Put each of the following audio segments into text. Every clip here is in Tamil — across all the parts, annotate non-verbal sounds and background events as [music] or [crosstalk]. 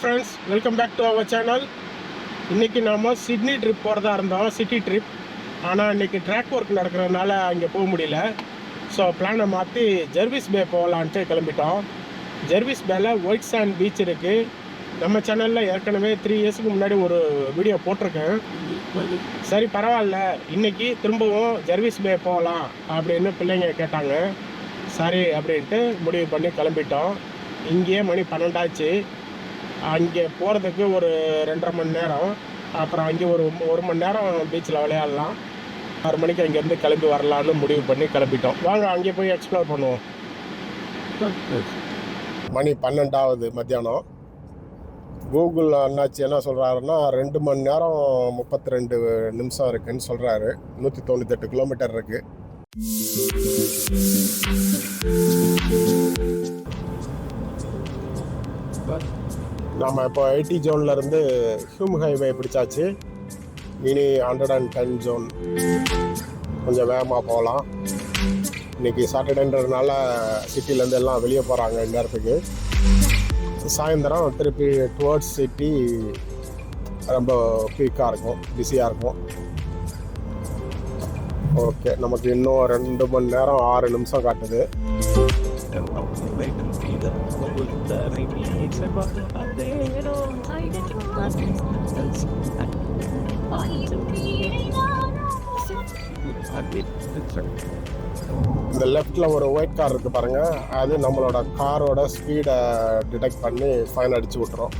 Friends welcome back to our channel இன்றைக்கி நாம் சிட்னி ட்ரிப் போகிறதா இருந்தோம் சிட்டி ட்ரிப் ஆனால் இன்றைக்கி ட்ராக் ஒர்க் நடக்கிறதுனால அங்கே போக முடியல. ஸோ பிளானை மாற்றி ஜெர்விஸ் பே போகலான்ட்டு கிளம்பிட்டோம். ஜெர்விஸ் பேல ஒயிட் சாண்ட் பீச் இருக்குது நம்ம சேனலில் ஏற்கனவே த்ரீ இயர்ஸ்க்கு முன்னாடி ஒரு வீடியோ போட்டிருக்கேன். சரி பரவாயில்ல. இன்றைக்கி திரும்பவும் ஜெர்விஸ் பே போகலாம் அப்படின்னு பிள்ளைங்க கேட்டாங்க. சரி அப்படின்ட்டு முடிவு பண்ணி கிளம்பிட்டோம். இங்கேயே மணி பன்னெண்டாச்சு. அங்கே போகிறதுக்கு ஒரு ரெண்டரை மணி நேரம். அப்புறம் அங்கே ஒரு ஒரு மணி நேரம் பீச்சில் விளையாடலாம். ஆறு மணிக்கு அங்கேருந்து கிளம்பி வரலான்னு முடிவு பண்ணி கிளம்பிட்டோம். வாங்க அங்கே போய் எக்ஸ்ப்ளோர் பண்ணுவோம். மணி பன்னெண்டாவது மத்தியானம். கூகுள் அண்ணாச்சி என்ன சொல்கிறாருன்னா ரெண்டு மணி நேரம் முப்பத்தி ரெண்டு நிமிஷம் இருக்குன்னு சொல்கிறாரு நூற்றி தொண்ணூத்தெட்டு கிலோமீட்டர் இருக்குது நாம் இப்போ ஐடி ஜோன்ல இருந்து ஹியூம் ஹைவே பிடிச்சாச்சு. இனி ஹண்ட்ரட் அண்ட் டென் ஜோன் கொஞ்சம் வேகமாக போகலாம். இன்னைக்கு சாட்டர்டேன்றதுனால சிட்டிலேருந்து எல்லாம் வெளியே போகிறாங்க இந்த இடத்துக்கு சாயந்தரம் திருப்பி டுவர்ட்ஸ் சிட்டி ரொம்ப பீக்காக இருக்கும் பிஸியாக இருக்கும். ஓகே நமக்கு இன்னும் ரெண்டு மணி நேரம் ஆறு நிமிஷம் காட்டுது. இந்த லெஃப்ட்ல ஒரு ஒயிட் கார் இருக்கு பாருங்க. அது நம்மளோட காரோட ஸ்பீடை டிடெக்ட் பண்ணி ஃபைன் அடிச்சு விட்டுரும்.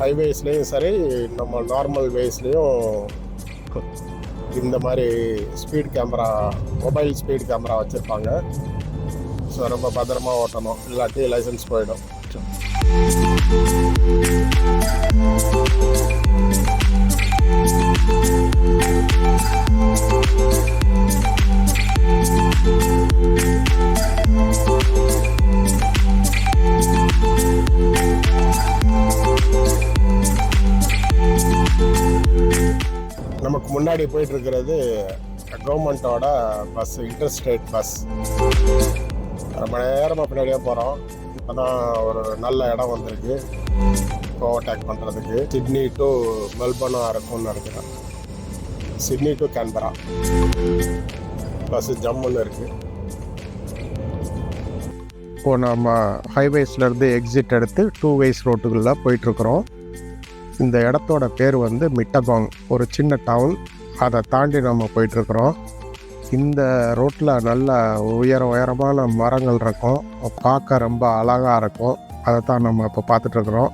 ஹைவேஸ்லேயும் சரி நம்ம நார்மல் வேஸ்லேயும் இந்த மாதிரி speed camera mobile speed camera வச்சுருப்பாங்க. ஸோ ரொம்ப பத்திரமா ஓட்டணும். இல்லாட்டி லைசன்ஸ் போயிடும். நமக்கு முன்னாடி போயிட்டு இருக்கிறது கவர்மெண்ட்டோட பஸ் இன்டர்ஸ்டேட் பஸ் ரொம்ப நேரமாக பின்னாடியே போகிறோம் இப்போ ஒரு நல்ல இடம் வந்திருக்கு. ஓவர்டேக் பண்ணுறதுக்கு சிட்னி டு மெல்பர்னும் இருக்கும்னு நினைக்கிறேன். சிட்னி டு கேன்பரா ப்ளஸ் ஜம்முன்னு இருக்குது இப்போது நம்ம ஹைவேஸ்லேருந்து எக்ஸிட் எடுத்து டூ வேஸ் ரோட்டுக்குள்ளே போயிட்டுருக்குறோம். இந்த இடத்தோட பேர் வந்து மிட்டபாங் ஒரு சின்ன டவுன் அதை தாண்டி நம்ம போயிட்டுருக்குறோம். இந்த ரோட்டில் நல்ல உயர உயரமான மரங்கள் இருக்கும். பார்க்க ரொம்ப அழகாக இருக்கும். அதை தான் நம்ம இப்போ பார்த்துட்ருக்குறோம்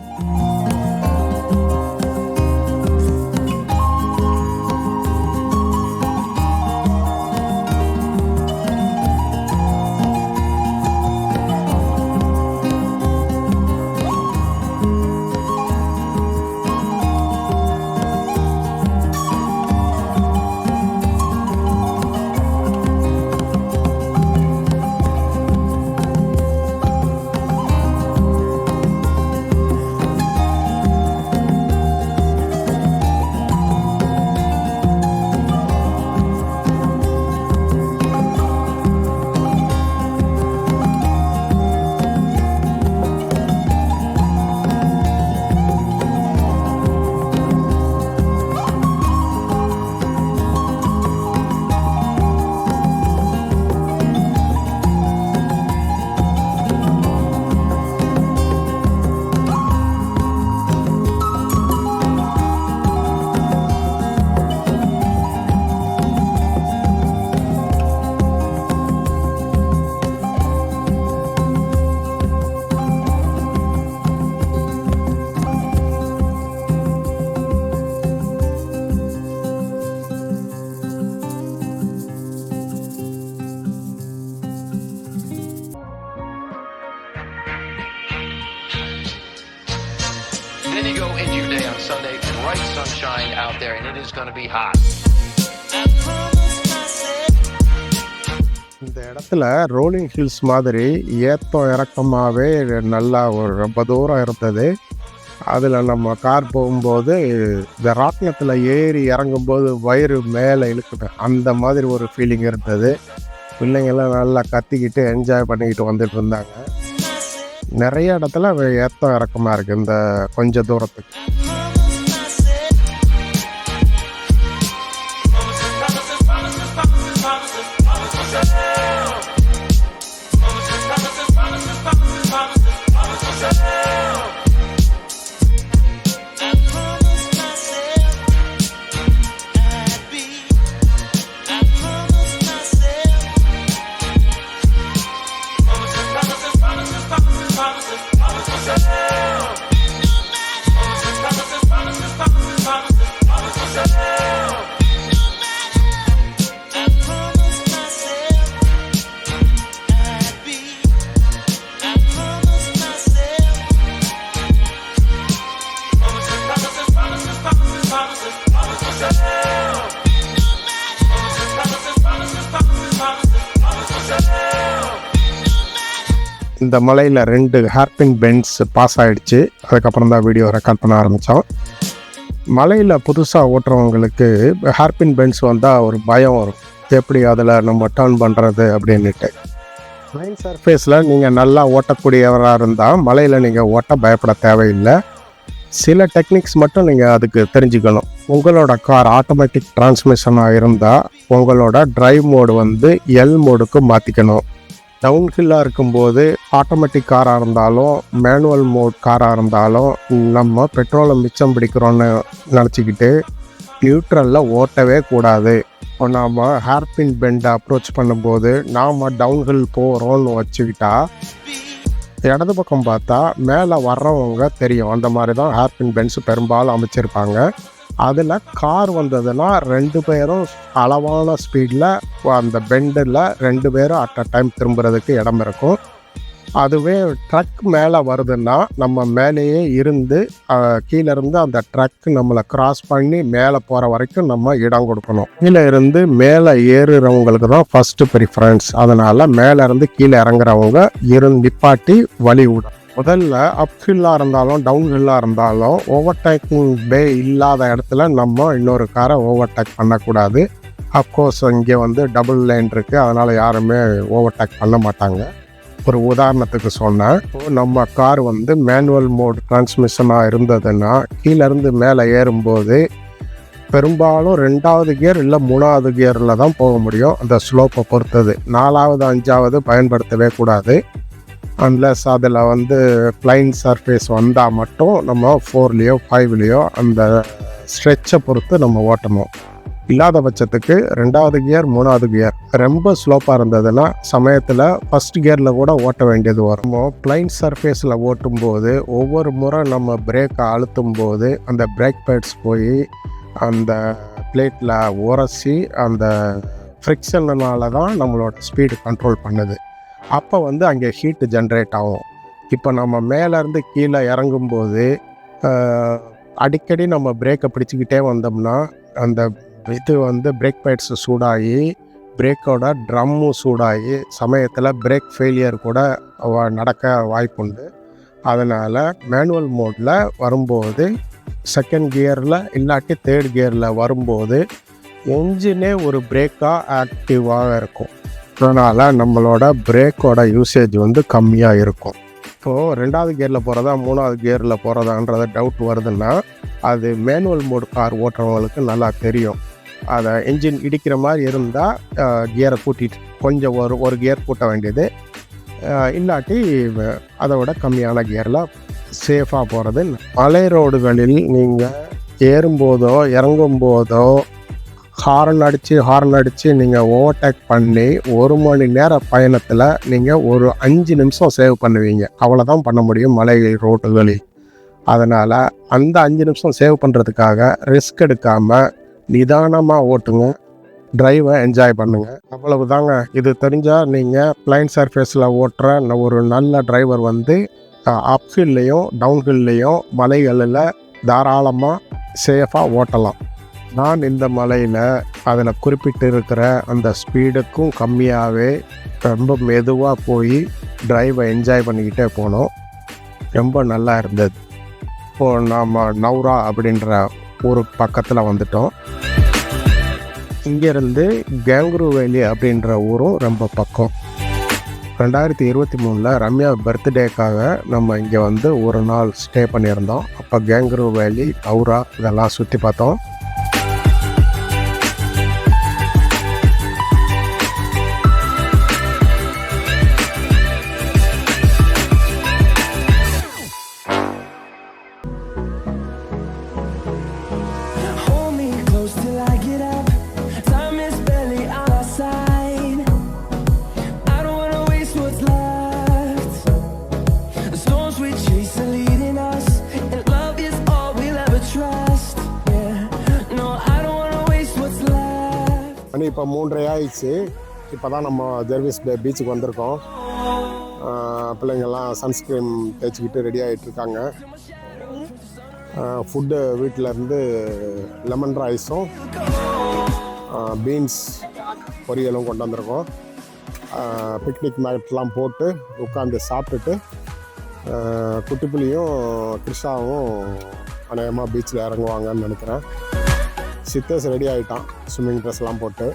going to be hot. இந்த இடத்துல ரோலிங் ஹில்ஸ் மாதிரி ஏத்தம் இறக்கமாகவே நல்லா ஒரு ரொம்ப தூரம் இருந்தது. அதில் நம்ம கார் போகும்போது இந்த ராட்டினத்தில் ஏறி இறங்கும்போது வயிறு மேலே இழுக்குது. அந்த மாதிரி ஒரு ஃபீலிங் இருந்தது. பிள்ளைங்கள்லாம் நல்லா கத்திக்கிட்டு என்ஜாய் பண்ணிக்கிட்டு வந்துட்டு இருந்தாங்க. நிறைய இடத்துல ஏத்தம் இறக்கமாக இருக்குது இந்த கொஞ்சம் தூரத்துக்கு. இந்த மலையில் ரெண்டு ஹேர்பின் பென்ஸ் பாஸ் ஆகிடுச்சு அதுக்கப்புறம் தான் வீடியோ ரெக்கார்ட் பண்ண ஆரம்பித்தோம் மலையில் புதுசாக ஓட்டுறவங்களுக்கு ஹேர்பின் பென்ஸ் வந்தால் ஒரு பயம் வரும். எப்படி அதில் நம்ம டர்ன் பண்ணுறது அப்படின்ட்டு மெயின் சர்ஃபேஸில் நீங்கள் நல்லா ஓட்டக்கூடியவராக இருந்தால் மலையில் நீங்கள் ஓட்ட பயப்பட தேவையில்லை. சில டெக்னிக்ஸ் மட்டும் நீங்கள் அதுக்கு தெரிஞ்சுக்கணும். உங்களோட கார் ஆட்டோமேட்டிக் டிரான்ஸ்மிஷனாக இருந்தால் உங்களோட ட்ரைவ் மோடு வந்து எல் மோடுக்கு மாற்றிக்கணும் டவுன் ஹில்லாக இருக்கும்போது ஆட்டோமேட்டிக் காராக இருந்தாலும் மேனுவல் மோட் காராக இருந்தாலும் நம்ம பெட்ரோலை மிச்சம் பிடிக்கிறோன்னு நினச்சிக்கிட்டு நியூட்ரலில் ஓட்டவே கூடாது. இப்போ நாம் ஹேர்பின் பெண்டை அப்ரோச் பண்ணும்போது நாம் டவுன்ஹில் போகிறோம்னு வச்சுக்கிட்டா இடது பக்கம் பார்த்தா மேலே வர்றவங்க தெரியும். அந்த மாதிரி தான் ஹேர்பின் பெண்ட்ஸ் பெரும்பாலும் அமைச்சிருப்பாங்க. அதில் கார் வந்ததுன்னா ரெண்டு பேரும் அளவான ஸ்பீடில் அந்த பெண்டில் ரெண்டு பேரும் அட் அ டைம் திரும்புறதுக்கு இடம் இருக்கும். அதுவே ட்ரக் மேலே வருதுன்னா நம்ம மேலேயே இருந்து கீழேருந்து கீழே இருந்து அந்த ட்ரக் நம்மளை கிராஸ் பண்ணி மேலே போகிற வரைக்கும் நம்ம இடம் கொடுக்கணும். கீழே இருந்து மேலே ஏறுறவங்களுக்கு தான் ஃபஸ்ட்டு ப்ரிஃபரன்ஸ் அதனால் மேலே இருந்து கீழே இறங்குறவங்க இருந்து நிப்பாட்டி வழி விடும் முதல்ல அப் ஹில்லாக இருந்தாலும் டவுன் ஹில்லாக இருந்தாலும் ஓவர்டேக்கிங் பே இல்லாத இடத்துல நம்ம இன்னொரு காரை ஓவர்டேக் பண்ணக்கூடாது. அப்கோர்ஸ் இங்கே வந்து டபுள் லைன் இருக்குது அதனால் யாருமே ஓவர்டேக் பண்ண மாட்டாங்க. ஒரு உதாரணத்துக்கு சொன்னேன். இப்போ நம்ம கார் வந்து மேனுவல் மோட் டிரான்ஸ்மிஷனாக இருந்ததுன்னா கீழேருந்து மேலே ஏறும்போது பெரும்பாலும் ரெண்டாவது கியர் இல்லை மூணாவது கியரில் தான் போக முடியும். அந்த ஸ்லோப்பை பொறுத்தது. நாலாவது அஞ்சாவது பயன்படுத்தவே கூடாது. அன்லஸ் அதில் வந்து பிளைன் சர்ஃபேஸ் வந்தால் மட்டும் நம்ம ஃபோர்லேயோ ஃபைவ்லேயோ அந்த ஸ்ட்ரெச்சை பொறுத்து நம்ம ஓட்டணும். இல்லாத பட்சத்துக்கு ரெண்டாவது கியர் மூணாவது கியர் ரொம்ப ஸ்லோப்பாக இருந்ததுன்னா சமயத்தில் ஃபஸ்ட் கியரில் கூட ஓட்ட வேண்டியது வரும். பிளைன் சர்ஃபேஸில் ஓட்டும்போது ஒவ்வொரு முறை நம்ம பிரேக்கை அழுத்தும் போது அந்த பிரேக் பேட்ஸ் போய் அந்த பிளேட்டில் உரசி அந்த ஃப்ரிக்ஷன்னால தான் நம்மளோட ஸ்பீடு கண்ட்ரோல் பண்ணுது. அப்போ வந்து அங்கே ஹீட்டு ஜென்ரேட் ஆகும். இப்போ நம்ம மேலேருந்து கீழே இறங்கும்போது அடிக்கடி நம்ம பிரேக்கை பிடிச்சிக்கிட்டே வந்தோம்னா அந்த இது வந்து பிரேக் பேட்ஸ் சூடாகி பிரேக்கோட ட்ரம்மும் சூடாகி சமயத்தில் பிரேக் ஃபெயிலியர் கூட நடக்க வாய்ப்புண்டு. அதனால் மேனுவல் மோடில் வரும்போது செகண்ட் கியரில் இல்லாட்டி தேர்ட் கியரில் வரும்போது என்ஜினே ஒரு பிரேக்காக ஆக்டிவாக இருக்கும். அதனால் நம்மளோட பிரேக்கோட யூசேஜ் வந்து கம்மியாக இருக்கும். இப்போது ரெண்டாவது கியரில் போகிறதா மூணாவது கியரில் போகிறதான்றத டவுட் வருதுன்னா அது மேனுவல் மோட் கார் ஓட்டுறவங்களுக்கு நல்லா தெரியும். அதை என்ஜின் இடிக்கிற மாதிரி இருந்தால் கியரை கூட்டிட்டு கொஞ்சம் ஒரு ஒரு கியர் கூட்ட வேண்டியது. இல்லாட்டி அதை விட கம்மியான கியரில் சேஃபாக போகிறது மலை ரோடுகளில் நீங்கள் ஏறும்போதோ இறங்கும்போதோ ஹாரன் அடித்து ஹாரன் அடித்து நீங்கள் ஓவர்டேக் பண்ணி ஒரு மணி நேர பயணத்தில் நீங்கள் ஒரு அஞ்சு நிமிஷம் சேவ் பண்ணுவீங்க. அவ்வளோதான் பண்ண முடியும் மலை ரோட்டுகளில் அதனால் அந்த அஞ்சு நிமிஷம் சேவ் பண்ணுறதுக்காக ரிஸ்க் எடுக்காமல் நிதானமாக ஓட்டுங்க. டிரைவை என்ஜாய் பண்ணுங்கள் அவ்வளவு தாங்க இது தெரிஞ்சால் நீங்கள் பிளைன் சர்ஃபேஸில் ஓட்டுற ஒரு நல்ல டிரைவர் வந்து அப்ஹில்லையும் டவுன்ஹில்லையும் மலைகளில் தாராளமாக சேஃபாக ஓட்டலாம். நான் இந்த மலையில் அதில் குறிப்பிட்டு இருக்கிற அந்த ஸ்பீடுக்கும் கம்மியாகவே ரொம்ப மெதுவாக போய் டிரைவை என்ஜாய் பண்ணிக்கிட்டே போனோம். ரொம்ப நல்லா இருந்தது. இப்போது நாம் நவ்ரா அப்படின்ற ஊரு பக்கத்தில் வந்துட்டோம். இங்கேருந்து கேங்குரு வேலி அப்படின்ற ஊரும் ரொம்ப பக்கம். ரெண்டாயிரத்தி இருபத்தி மூணில் ரம்யா பர்த்டேக்காக நம்ம இங்கே வந்து ஒரு நாள் ஸ்டே பண்ணியிருந்தோம். அப்போ கேங்க்ரூ வேலி ஔரா இதெல்லாம் சுற்றி பார்த்தோம். மணி இப்போ மூன்றரை ஆயிடுச்சு. இப்போ தான் நம்ம ஜெர்விஸ் பே பீச்சுக்கு வந்திருக்கோம். பிள்ளைங்கள்லாம் சன்ஸ்க்ரீன் தேய்ச்சிக்கிட்டு ரெடி ஆகிட்டு இருக்காங்க. ஃபுட்டு வீட்டிலேருந்து லெமன் ரைஸும் பீன்ஸ் பொரியலும் கொண்டு வந்திருக்கோம். பிக்னிக் மேட்லாம் போட்டு உட்காந்து சாப்பிட்டுட்டு குட்டிப்புலியும் குட்டி கிருஷாவும் அநேகமாக பீச்சில் இறங்குவாங்கன்னு நினைக்கிறேன். சித்தேஸ் ரெடி ஆகிட்டான் ஸ்விம்மிங் ட்ரெஸ்லாம் போட்டு.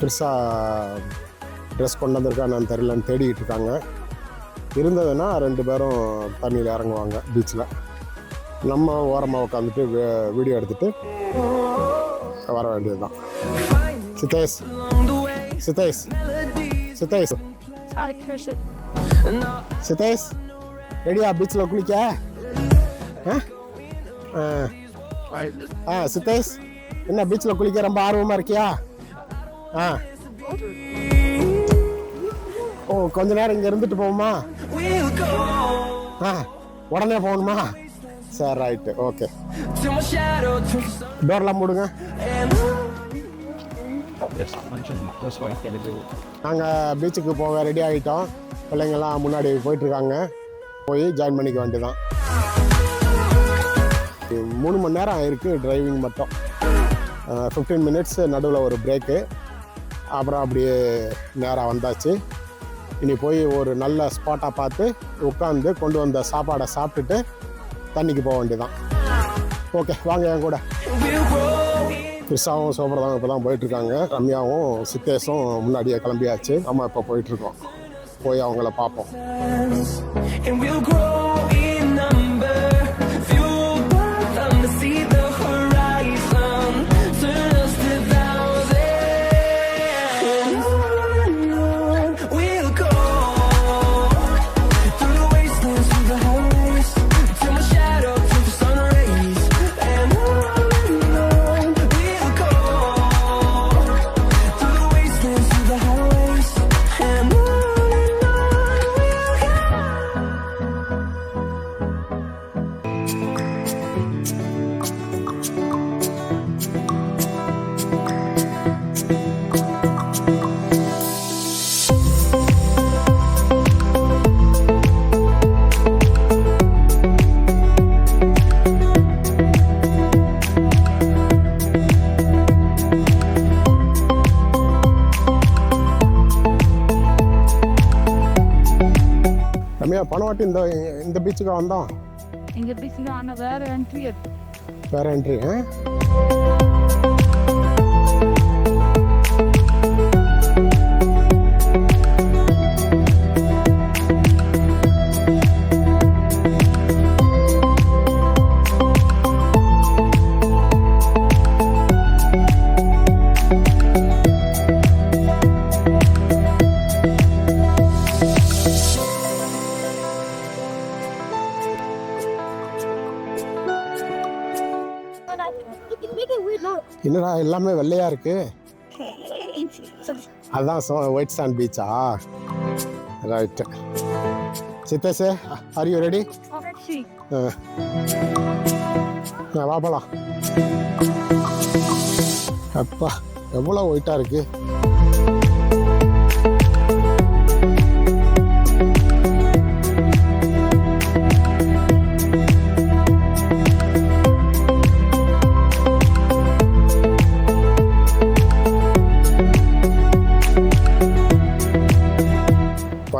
கிறிஸா ட்ரெஸ் கொண்டு வந்திருக்கான்னு தெரியலன்னு தேடிக்கிட்டு இருக்காங்க. இருந்ததுன்னா ரெண்டு பேரும் தண்ணியில் இறங்குவாங்க பீச்சில் நம்ம ஓரமாக உட்காந்துட்டு வீடியோ எடுத்துகிட்டு வர வேண்டியது தான் சித்தேஷ். சித்தேஷ். சித்தேஷ் சித்தேஷ் ரெடியா பீச்சில் குளிக்க? ஆ? ஆ. ஆ சித்தேஷ். என்ன பீச்சில் குளிக்க ரொம்ப ஆர்வமாக இருக்கியா? ஆ. ஓ கொஞ்ச நேரம் இங்கே இருந்துட்டு go ஆ உடனே போகணுமா? சரி ரைட்டு ஓகே. டோர்லாம் மூடுங்க. நாங்கள் பீச்சுக்கு போக ரெடி ஆகிட்டோம். பிள்ளைங்கள்லாம் முன்னாடி போயிட்டுருக்காங்க. போய் ஜாயின் பண்ணிக்க வேண்டியதான் மூணு மணி நேரம் ஆயிருக்கு டிரைவிங் மட்டும். ஃபிஃப்டீன் மினிட்ஸ் நடுவில் ஒரு பிரேக்கு அப்புறம் அப்படியே நேராக வந்தாச்சு. இனி போய் ஒரு நல்ல ஸ்பாட்டாக பார்த்து உட்காந்து கொண்டு வந்த சாப்பாடை சாப்பிட்டுட்டு தண்ணிக்கு போக வேண்டியதான் ஓகே வாங்க என் கூட. we'll grow கிறிஸ்டாவும் இப்போ தான் போயிட்டுருக்காங்க. ரம்யாவும் சித்தேஷும் முன்னாடியே கிளம்பியாச்சு. நம்ம இப்போ போயிட்டுருக்கோம். போய் அவங்கள பார்ப்போம். வாட்டி இந்த இந்த பீச்சுக்கு வந்தோம் இங்க பீச்சுக்கு ஆன வேற என்ட்ரி வேற என்ட்ரி எல்லாமே வெள்ளையா இருக்கு. [laughs] அதான் white sand பீச்சா right Siddhesh are you ready வா போலாம். அப்பா எவ்வளோ ஒயிட்டாக இருக்கு?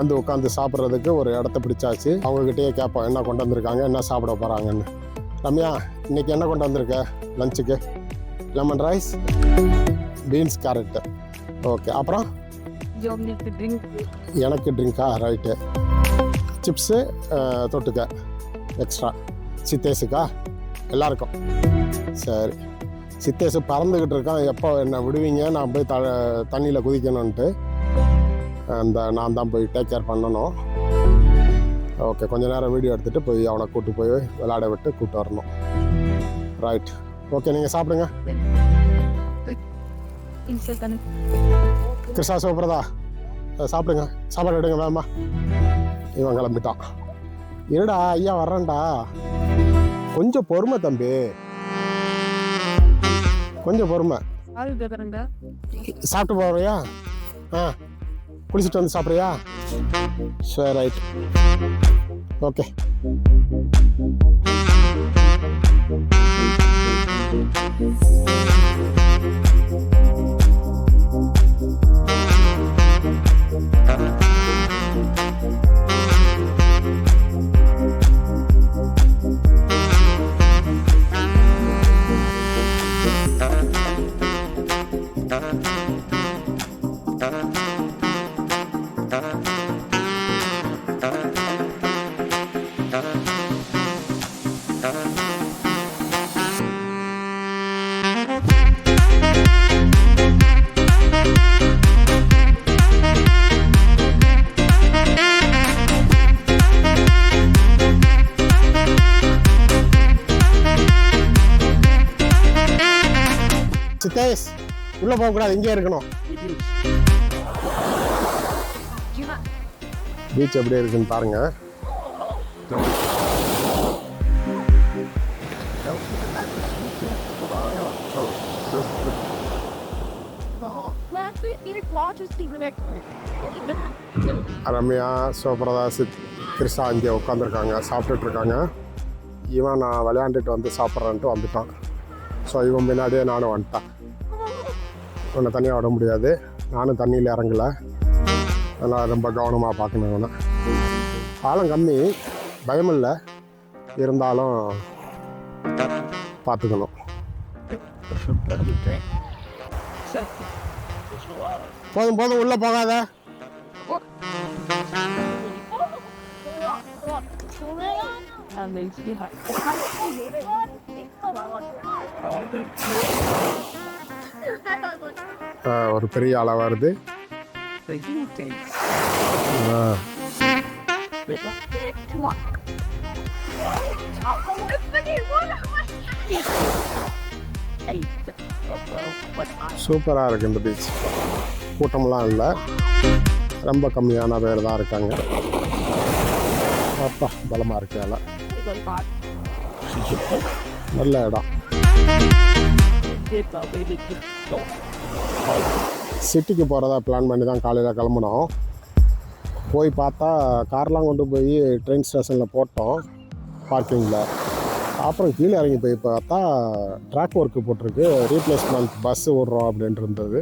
வந்து உட்காந்து சாப்பிட்றதுக்கு ஒரு இடத்த பிடிச்சாச்சு. அவங்ககிட்டயே கேட்போம் என்ன கொண்டு வந்திருக்காங்க என்ன சாப்பிட போகிறாங்கன்னு ரம்யா இன்றைக்கி என்ன கொண்டு வந்திருக்க? லஞ்சுக்கு lemon rice beans carrot okay அப்புறம்? எனக்கு ட்ரிங்க்கா ரைட்டு சிப்ஸு தொட்டுக்க. எக்ஸ்ட்ரா சித்தேஸுக்கா எல்லாருக்கும். சரி. சித்தேசு பறந்துக்கிட்டு இருக்கான் எப்போ என்னை விடுவீங்க? நான் போய் த தண்ணியில் குதிக்கணுன்ட்டு அந்த நான் தான் போய் டேக் கேர் பண்ணணும். ஓகே கொஞ்ச நேரம் வீடியோ எடுத்துகிட்டு போய் அவனை கூட்டு போய் விளையாட விட்டு கூட்டு வரணும். ரைட் ஓகே நீங்கள் சாப்பிடுங்க. கிருஷ்ணா சிவபிரதா சாப்பிடுங்க. சாப்பாடு எடுங்க வேமா இவன் கிளம்பிட்டான். இருடா ஐயா வர்றேன்டா. கொஞ்சம் பொறுமை தம்பி. கொஞ்சம் பொறுமை. சாப்பிட்டு போறியா? ஆ. குளிச்சுட்டு வந்து சாப்பிட்றியா சரி ரைட் ஓகே Thank you. உள்ளே போகக்கூடாது இங்கே இருக்கணும். பீச் எப்படி இருக்குன்னு பாருங்க. ரம்யா சிவபிரதா கிருஷ்ணா இங்கே உட்காந்துருக்காங்க சாப்பிட்டுட்டு இருக்காங்க இவன் நான் விளையாண்டுட்டு வந்து சாப்பிட்றேன்ட்டு வந்துட்டான். ஸோ இவன் முன்னாடியே நானும் வந்துட்டேன். உன்னை தனியாக விட முடியாது. நானும் தண்ணியில் இறங்கல. அதனால் ரொம்ப கவனமாக பார்க்கணும் இவனை. ஆழம் கம்மி. பயமில்லை இருந்தாலும் பார்த்துக்கணும். போதும் போதும். உள்ளே போகாத. And ஒரு பெரிய அலை வருது. சூப்பராக இருக்கு இந்த பீச் கூட்டம்லாம் இல்லை. ரொம்ப கம்மியான பேர் தான் இருக்காங்க. அப்பா பலமாக இருக்கு நல்ல இடம். சிட்டிக்கு போகிறதா பிளான் பண்ணி தான் காலையில் கிளம்புனோம். போய் பார்த்தா கார்லாம் கொண்டு போய் ட்ரெயின் ஸ்டேஷனில் போட்டோம் பார்க்கிங்கில் அப்புறம் கீழே இறங்கி போய் பார்த்தா ட்ராக் ஒர்க்கு போட்டிருக்கு ரீப்ளேஸ்மெண்ட் பஸ்ஸு விட்றோம் அப்படின்ட்டு இருந்தது.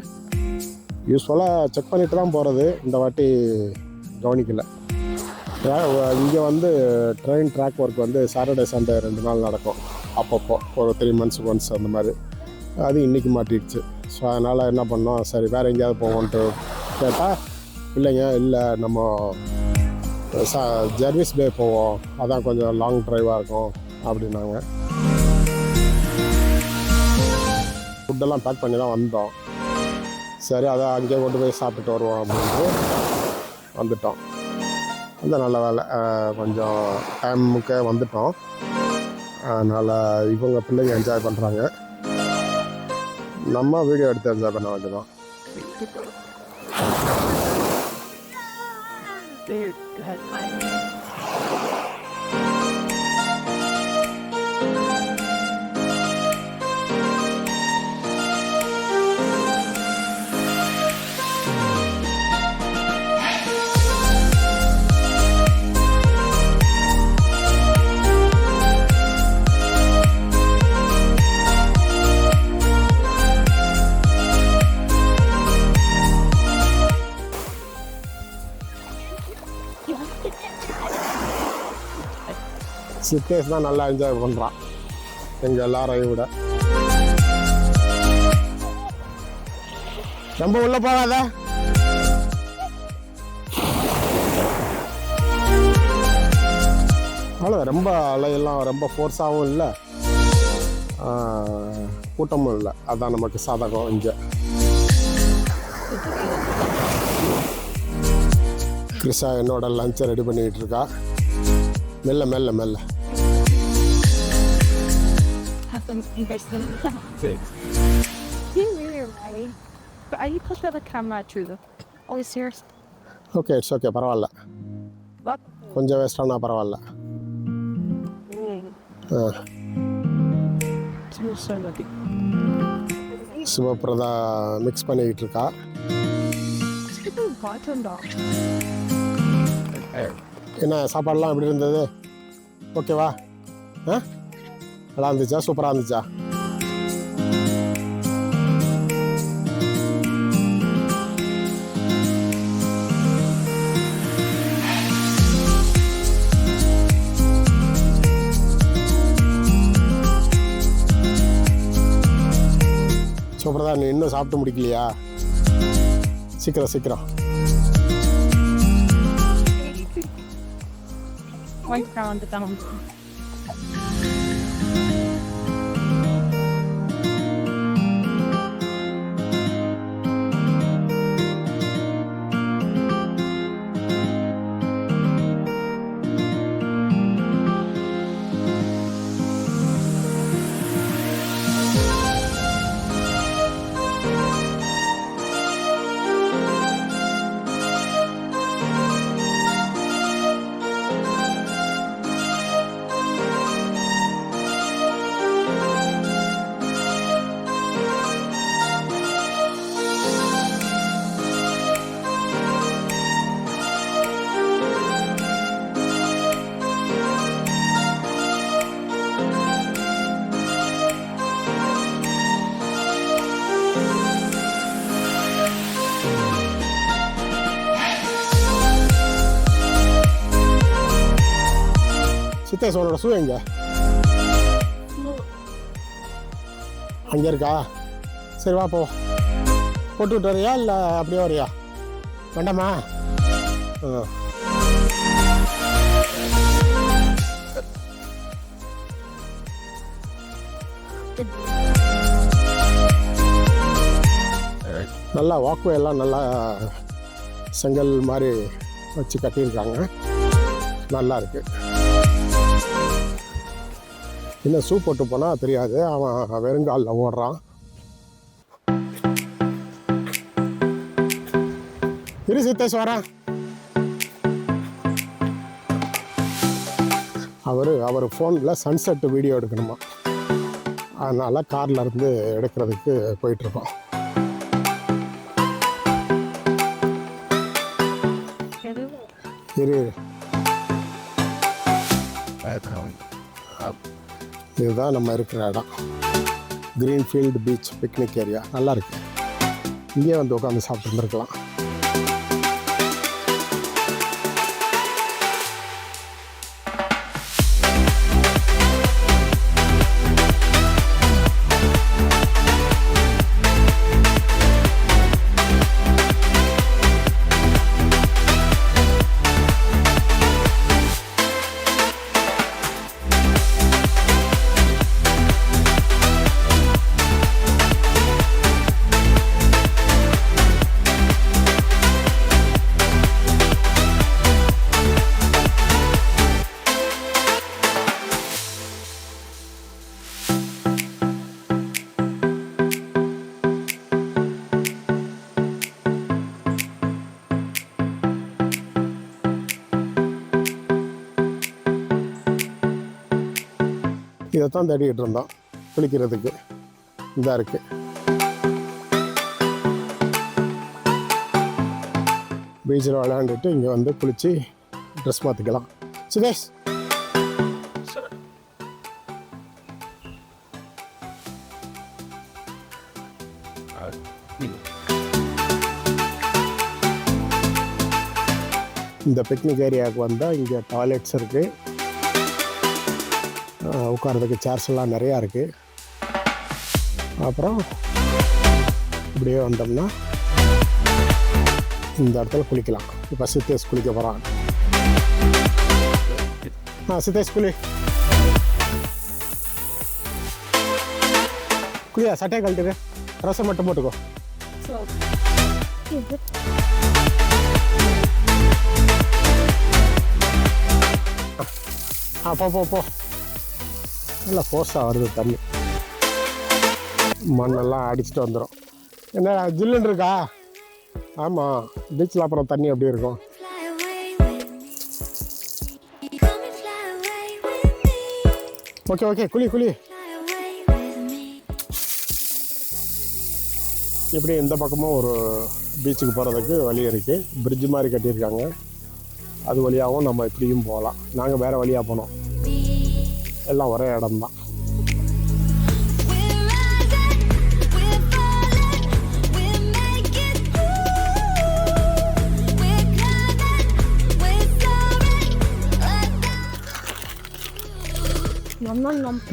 யூஸ்ஃபுல்லாக செக் பண்ணிட்டு தான் போகிறது இந்த வாட்டி கவனிக்கல. இங்கே வந்து ட்ரெயின் ட்ராக் ஒர்க் வந்து சாட்டர்டே சண்டே ரெண்டு நாள் நடக்கும். அப்பப்போ ஒரு த்ரீ மந்த்ஸ் ஒன்ஸ் அந்த மாதிரி. அது இன்றைக்கி மாட்டிடுச்சு. ஸோ அதனால் என்ன பண்ணோம்? சரி வேறு எங்கேயாவது போவோன்ட்டு கேட்டால் இல்லைங்க இல்லை நம்ம ச ஜர்வீஸ் பே போவோம். அதான் கொஞ்சம் லாங் ட்ரைவாக இருக்கும் அப்படின்னாங்க. ஃபுட்டெல்லாம் பேக் பண்ணி தான் வந்தோம். சரி அதை அங்கேயே கொண்டு போய் சாப்பிட்டு வருவோம் அப்படின்ட்டு வந்துட்டோம். அந்த நல்ல வேலை. கொஞ்சம் டைமுக்கே வந்துட்டோம். அதனால் இவங்க பிள்ளைங்க என்ஜாய் பண்ணுறாங்க நம்ம வீடியோ எடுத்து என்ஜாய் பண்ண வேண்டியதான் Dude, go சிக்னஸ் தான் நல்லா என்ஜாய் பண்ணுறான் எங்கள் எல்லாரையும் விட. ரொம்ப உள்ளே போகாத. அவ்வளோ ரொம்ப அலையெல்லாம் ரொம்ப ஃபோர்ஸாகவும் இல்லை. கூட்டமும் இல்லை. அதுதான் நமக்கு சாதகம் இங்கே. கிருஷா என்னோட லஞ்சை ரெடி பண்ணிக்கிட்டு இருக்கா. மெல்ல மெல்ல மெல்ல. Investment. You really right. But are you push the camera through the? Oh, serious? Okay it's okay பரவாயில்ல What? கொஞ்சம் வேஸ்டானா பரவாயில்ல. சிவபிரதா மிக்ஸ் பண்ணிக்கிட்டு இருக்கா It's. என்ன சாப்பாடுலாம் எப்படி இருந்தது ஓகேவா ஆ நல்லா இருந்துச்சா? சூப்பராக இருந்துச்சா? சூப்பராக நீ இன்னும் சாப்பிட்டு முடிக்கலையா? சீக்கிரம் சீக்கிரம். One pound down. ஷூ எங்க அங்கே இருக்கா சரி வா போ போட்டு விட்டு இல்லை அப்படியே வரியா வேண்டாமா ஆ நல்லா வாக்வே எல்லாம் நல்லா செங்கல் மாதிரி வச்சு கட்டியிருக்காங்க நல்லா இருக்கு இல்லை ஷூ போட்டு போனால் தெரியாது. அவன் வெறுங்காலில் ஓடுறான். இரு சித்தேஸ்வரா. அவர் அவர் ஃபோனில் சன்செட் வீடியோ எடுக்கணுமா? அதனால் காரில் இருந்து எடுக்கிறதுக்கு போயிட்டுருக்கோம். இரு இரு. இதுதான் நம்ம இருக்கிற இடம். க்ரீன்ஃபீல்டு பீச் பிக்னிக் ஏரியா நல்லா இருக்கு. இங்கேயே வந்து உட்காந்து சாப்பிட்டு இருந்திருக்கலாம். தான் தேடிக்கிட்டு இருந்தோம். குளிக்கிறதுக்கு. இதாக இருக்கு. பீச்சில் விளையாண்டுட்டு இங்கே வந்து குளித்து ட்ரெஸ் மாற்றிக்கலாம் சுதேஷ். இந்த பிக்னிக் ஏரியாவுக்கு வந்தால் இங்கே டாய்லெட்ஸ் இருக்குது உட்காரதுக்கு சேர்ஸ் எல்லாம் நிறையா இருக்குது அப்புறம் இப்படியே வந்தோம்னா இந்த இடத்துல குளிக்கலாம். இப்போ சித்தேஷ் குளிக்க போகிறான் ஆ சித்தேஷ் குளி. குளியா? சட்டையை கழட்டுக்கு ட்ரெஸ்ஸை மட்டும் போட்டுக்கோ. ஆ போ போ போ. நல்லா ஃபோர்ஸாக வருது தண்ணி. மண்ணெல்லாம் அடிச்சுட்டு வந்துடும் என்ன ஜில்லுன்னு இருக்கா? ஆமாம் பீச்சில் அப்புறம் தண்ணி எப்படி இருக்கும்? ஓகே ஓகே குழி குழி இப்படி இந்த பக்கமும் ஒரு பீச்சுக்கு போகிறதுக்கு வழி இருக்குது பிரிட்ஜு மாதிரி கட்டியிருக்காங்க. அது வழியாகவும் நம்ம இப்படியும் போகலாம். நாங்கள் வேறு வழியாக போனோம். எல்லாம் ஒரே இடம் தான்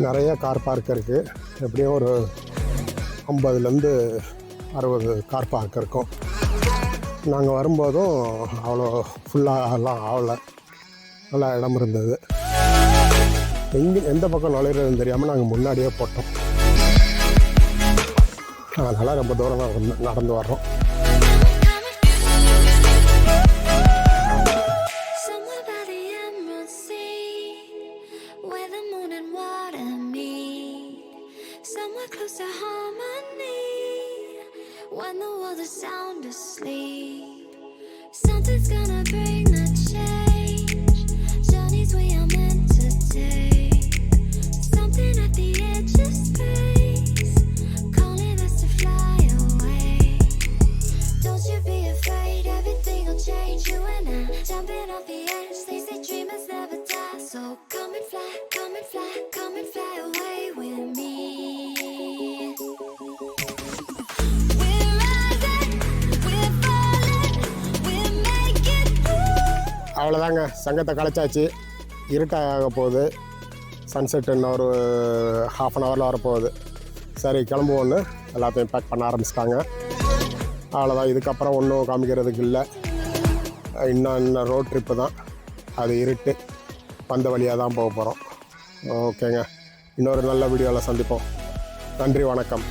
நிறைய கார் பார்க் இருக்குது எப்படியும் ஒரு ஐம்பதுலேருந்து அறுபது கார் பார்க் இருக்கும். நாங்கள் வரும்போதும் அவ்வளோ ஃபுல்லாக எல்லாம் ஆகலை. நல்லா இடம் இருந்தது. எங்கே எந்த பக்கம் நுழையிறதுன்னு தெரியாமல் நாங்கள் முன்னாடியே போட்டோம். அதனால் ரொம்ப தூரம் நடந்து வர்றோம். சங்கத்தை கலைச்சாச்சு. இருட்டாக போகுது. சன்செட் இன்னும் ஒரு ஹாஃப் அன் ஹவரில் வரப்போகுது. சரி கிளம்புவோன்னு எல்லாத்தையும் பேக் பண்ண ஆரம்பிச்சிட்டாங்க. அவ்வளோதான் இதுக்கப்புறம் ஒன்றும் காமிக்கிறதுக்கு இல்லை. இன்னும் இன்னும் ரோட் ட்ரிப்பு தான். அது இருட்டு. வந்த வழியாக தான் போக போகிறோம் ஓகேங்க. இன்னொரு நல்ல வீடியோவில் சந்திப்போம். நன்றி வணக்கம்.